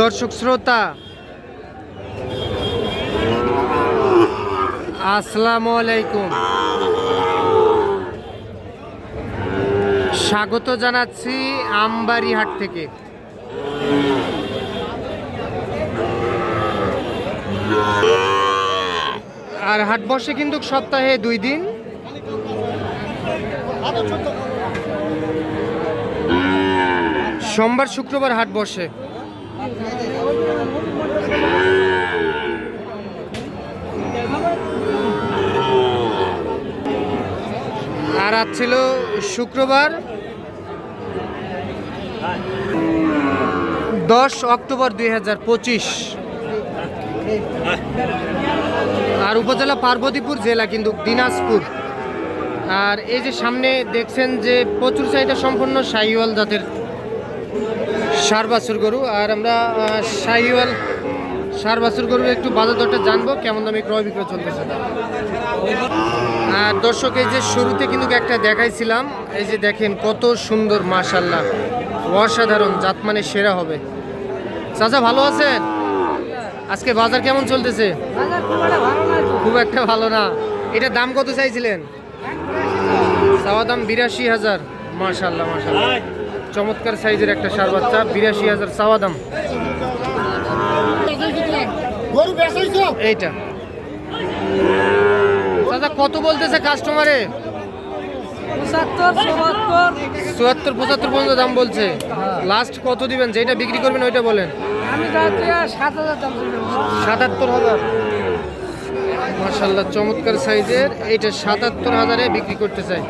দর্শক শ্রোতা, আসসালামু আলাইকুম। স্বাগত জানাচ্ছি আমবাড়ি হাট থেকে। আর হাট বসে কিন্তু সপ্তাহে দুই দিন। সোমবার শুক্রবার হাট বসে। আর আজ ছিল শুক্রবার। দশ অক্টোবর দুই হাজার পঁচিশ। আর উপজেলা পার্বতীপুর জেলা কিন্তু দিনাজপুর। আর এই যে সামনে দেখছেন যে প্রচুর চাহিদা সম্পন্ন শাহিওয়াল জাতের সার বাছুর গরু, আর আমরা শাহিওয়াল সার বাছুর গরুর একটু বাজার দরটা জানব, কেমন দামে ক্রয় বিক্রয় চলতেছে আর দর্শক, এই যে শুরুতে কিন্তু একটা দেখাইছিলাম, এই যে দেখেন কত সুন্দর মাশাল্লাহ অসাধারণ, জাত মানে সেরা হবে। চাচা, ভালো আছেন? আজকে বাজার কেমন চলতেছে? খুব একটা ভালো না। এটা দাম কত চাইছিলেন? চাওয়া দাম বিরাশি হাজার মাশাল্লাহ মাশাল্লাহ চমৎকার সাইজের একটা সার বাচ্চা, বিরাশি হাজার চাওয়া দাম। এইটা। দাদা কত বলতেছে কাস্টমারে চুয়াত্তর, পঁচাত্তর পর্যন্ত দাম বলছে। লাস্ট কত দিবেন? যেটা বিক্রি করবেন, ওইটা বলেন। সাতাত্তর হাজার। মার্শাল্লাহ চমৎকার সাইজের। এইটা সাতাত্তর হাজারে বিক্রি করতে চাই।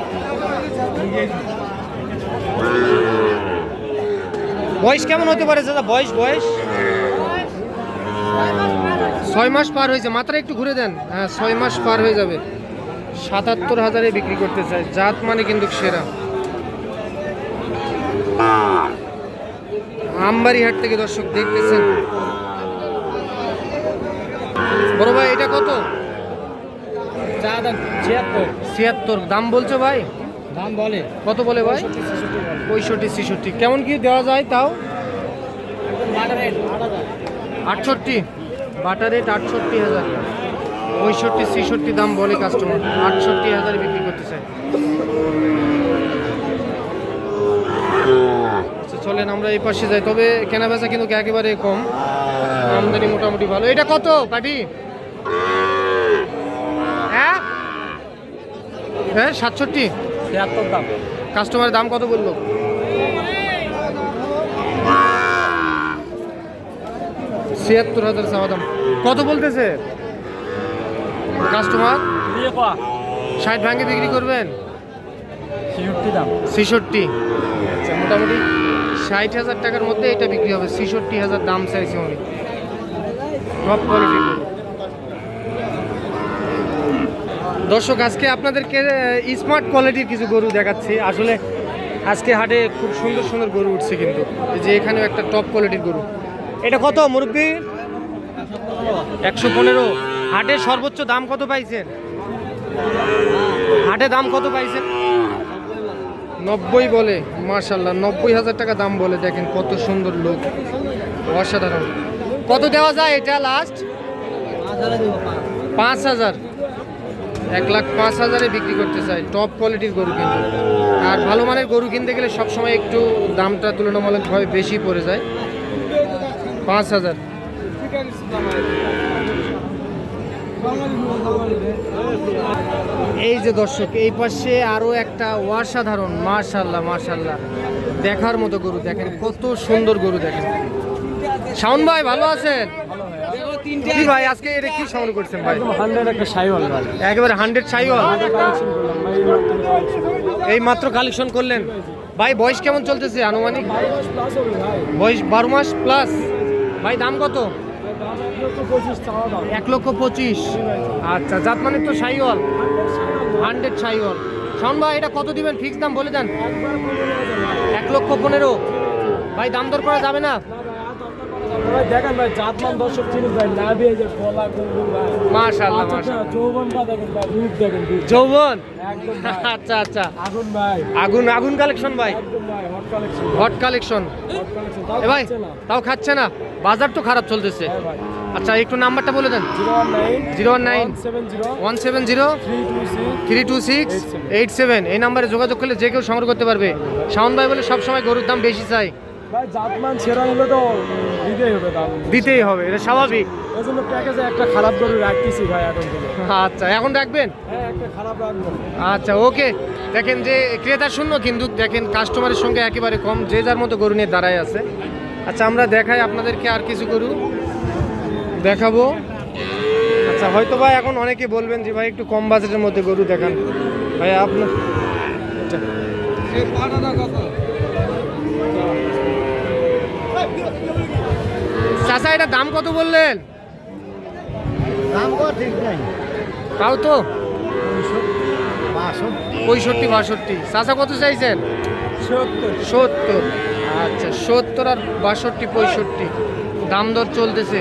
বয়স কেমন হতে পারে দাদা? বয়স বয়স? ছয় মাস পার হয়েছে। মাত্রা একটু ঘুরে দেন। হ্যাঁ ছয় মাস পার হয়ে যাবে। সাতাত্তর হাজারে বিক্রি করতে চাই জাত মানে কিন্তু সেরা। আমবাড়ি হাট থেকে দর্শক দেখতেছেন। বড় ভাই এটা কত? ছিয়াত্তর। দাম বলছো ভাই? দাম বলে? কত বলে ভাই? পঁয়ষট্টি, ছেষট্টি। কেমন কি দেওয়া যায় তাও? আটষট্টি। বাটার রেট আটষট্টি হাজার। পঁয়ষট্টি, ছেষট্টি দাম বলে কাস্টমার আটষট্টি হাজার বিক্রি করতে চাই আচ্ছা চলেন আমরা এই পাশে যাই। তবে কেনা বেচা কিন্তু একেবারে কম। আমদানি মোটামুটি ভালো। এটা কত পাটি হ্যাঁ? হ্যাঁ সাতষট্টি। ছিয়াত্তর দাম। কাস্টমারের দাম কত বলল? ছিয়াত্তর হাজার চাওয়া দাম। কত বলতেছে? কাস্টমার? ষাট ভাঙে বিক্রি করবেন? দাম। ছেষট্টি। আচ্ছা মোটামুটি ষাট হাজার টাকার মধ্যে এটা বিক্রি হবে। ছেষট্টি হাজার দাম চাইছে উনি। টপ দর্শক আজকে আপনাদেরকে স্মার্ট কোয়ালিটির কিছু গরু দেখাচ্ছি। আসলে আজকে হাটে খুব সুন্দর সুন্দর গরু উঠছে কিন্তু। এই যে এখানেও একটা টপ কোয়ালিটির গরু। এটা কত মুরব্বী? একশো পনেরো। হাটে সর্বোচ্চ দাম কত পাইছেন? হাটে দাম কত পাইছেন? নব্বই বলে মার্শাল্লাহ নব্বই হাজার টাকা দাম বলে দেখেন কত সুন্দর লোক। অসাধারণ। কত দেওয়া যায় এটা লাস্ট পাঁচ হাজার। এক লাখ পাঁচ হাজারে বিক্রি করতে চাই। টপ কোয়ালিটির গরু কিন্তু আর ভালো মানের গরু কিনতে গেলে সবসময় একটু দামটা তুলনামূলকভাবে বেশি পড়ে যায়। পাঁচ হাজার। এই যে দর্শক, এই পাশে আরও একটা অসাধারণ মার্শাল্লাহ মার্শাল্লাহ দেখার মতো গরু দেখেন, কত সুন্দর গরু দেখেন। শাওন ভাই, ভালো আছেন? কি ভাই আজকে এটা কি সংগ্রহ করছেন ভাই? হান্ড্রেড একটা সাইওয়াল ভাই। একেবারে হান্ড্রেড সাইওয়াল? এই মাত্র কালেকশন করলেন? ভাই বয়স কেমন চলতেছে আনুমানিক? বয়স বারো মাস প্লাস ভাই দাম কত? এক লক্ষ পঁচিশ আচ্ছা জাত মানে তো সাইওয়াল। হান্ড্রেড সাইওয়াল। শাওন ভাই এটা কত দিবেন? ফিক্স দাম বলে দেন। এক লক্ষ পনেরো। ভাই দাম দর করা যাবে না দেখেন ভাই জাতমান দর্শক চিনুন ভাই না দিয়ে যে গলা গুন্ডু ভাই। মাশাআল্লাহ, আচ্ছা, মাশাআল্লাহ। যৌবনটা দেখেন ভাই রূপ দেখেন যৌবন? একদম আচ্ছা আচ্ছা। আগুন ভাই। আগুন আগুন কালেকশন ভাই। একদম ভাই hot collection hot collection hot collection তাও ভাই খাচ্ছে না। তাও খাচ্ছে না? বাজার তো খারাপ চলতেছে। হ্যাঁ আচ্ছা একটু নাম্বারটা বলে দেন। Zero one nine one seven zero three two six three two six eight seven. এই নাম্বারে যোগাযোগ করলে যে কেউ সংগ্রহ করতে পারবে। শাওন ভাই বলে সবসময় গরুর দাম বেশি চাই। ভাই জাতমান সেরা হলে তো দিতেই হবে দাম। দিতেই হবে এটা স্বাভাবিক। এই জন্য প্যাকেজে একটা খারাপ গরু রাখতেছি ভাই এখন থেকে। আচ্ছা এখন রাখবেন? হ্যাঁ একটা খারাপ রাখব। আচ্ছা ওকে। দেখেন যে ক্রেতা শূন্য কিন্তু দেখেন কাস্টমারের সঙ্গে একেবারে কম যে যার মতো গরু নিয়ে দাঁড়ায় আছে। আচ্ছা আমরা দেখাই আপনাদেরকে আর কিছু গরু। দেখাবো। আচ্ছা হয়তো ভাই এখন অনেকে বলবেন যে ভাই একটু কম বাজেটের মধ্যে গরু দেখান। ভাই আপনার আচ্ছা। চাচা এটা দাম কত বললেন? দাম কত ঠিক নাই। তাও তো? পঁয়ষট্টি বাষট্টি। চাচা কত চাইছেন? সত্তর। সত্তর। আচ্ছা সত্তর আর বাষট্টি পঁয়ষট্টি। দাম দর চলতেছে।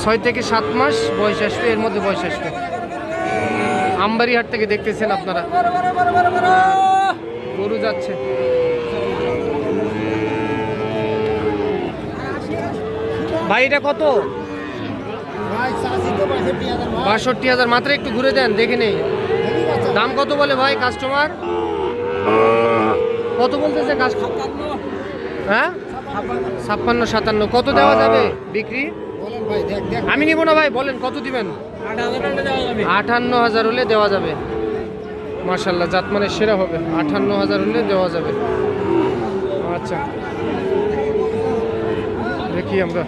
ছয় থেকে সাত মাস বয়স আসবে এর মধ্যে বয়স আসবে। আমবাড়িহাট থেকে দেখতেছেন আপনারা। গরু যাচ্ছে। ভাই এটা কত? বাষট্টি হাজার মাত্র, একটু ঘুরে দেন, দেখে নেই। দাম কত বলে ভাই কাস্টমার কত বলতেছে হ্যাঁ? ছাপ্পান্ন, সাতান্ন। কত দেওয়া যাবে বিক্রি? আমি নিব না ভাই, বলেন, কত দিবেন? আটান্ন হাজার হলে দেওয়া যাবে। মার্শাল্লাহ জাতমানের সেরা হবে। আটান্ন হাজার হলে দেওয়া যাবে। আচ্ছা। দেখি আমরা।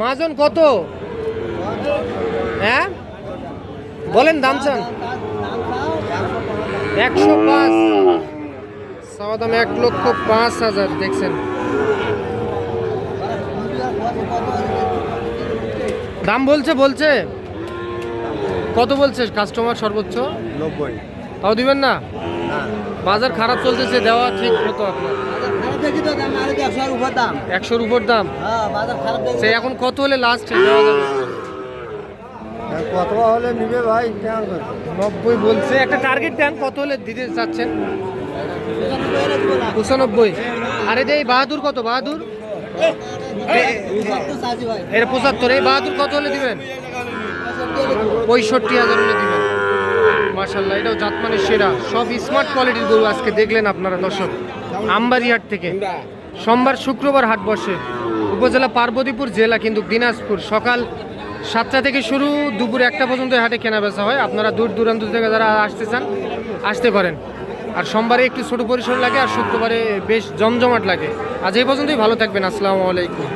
মাজন কত? হ্যাঁ? বলেন দাম চান। একশো পাঁচ। চাওয়া দাম এক লক্ষ পাঁচ হাজার দেখছেন। দাম বলছে বলছে। কত বলছে কাস্টমার সর্বোচ্চ? নব্বই। তাও দিবেন না? বাজার খারাপ চলতেছে দেওয়া ঠিক হতো আপনার। একশোর উপর দাম। একশোর উপর দাম? হ্যাঁ বাজার খারাপ দেখি। সে এখন কত হলে লাস্ট দেওয়া যাবে কত হলে নিবে ভাই? নব্বই বলছে। একটা টার্গেট দেন কত হলে দিতে চাচ্ছেন? পঁচানব্বই। আরে যে এই বাহাদুর কত? বাহাদুর? এটা পঁচাত্তর। এই বাহাদুর কত হলে দিবেন? পঁয়ষট্টি হাজার হলে দিবেন। মার্শাল্লাহ এটাও জাতমানের সেরা। সব স্মার্ট কোয়ালিটির গরু আজকে দেখলেন আপনারা দর্শক। আমবাড়িহাট থেকে। সোমবার শুক্রবার হাট বসে। উপজেলা পার্বতীপুর জেলা কিন্তু দিনাজপুর। সকাল সাতটা থেকে শুরু, দুপুর একটা পর্যন্ত হাটে কেনা বেচা হয়। আপনারা দূর দূরান্ত থেকে যারা আসতে চান, আসতে পারেন। আর সোমবারে একটু ছোট পরিসর লাগে, আর শুক্রবারে বেশ জমজমাট লাগে। আজ এই পর্যন্তই, ভালো থাকবেন। আসসালামু আলাইকুম।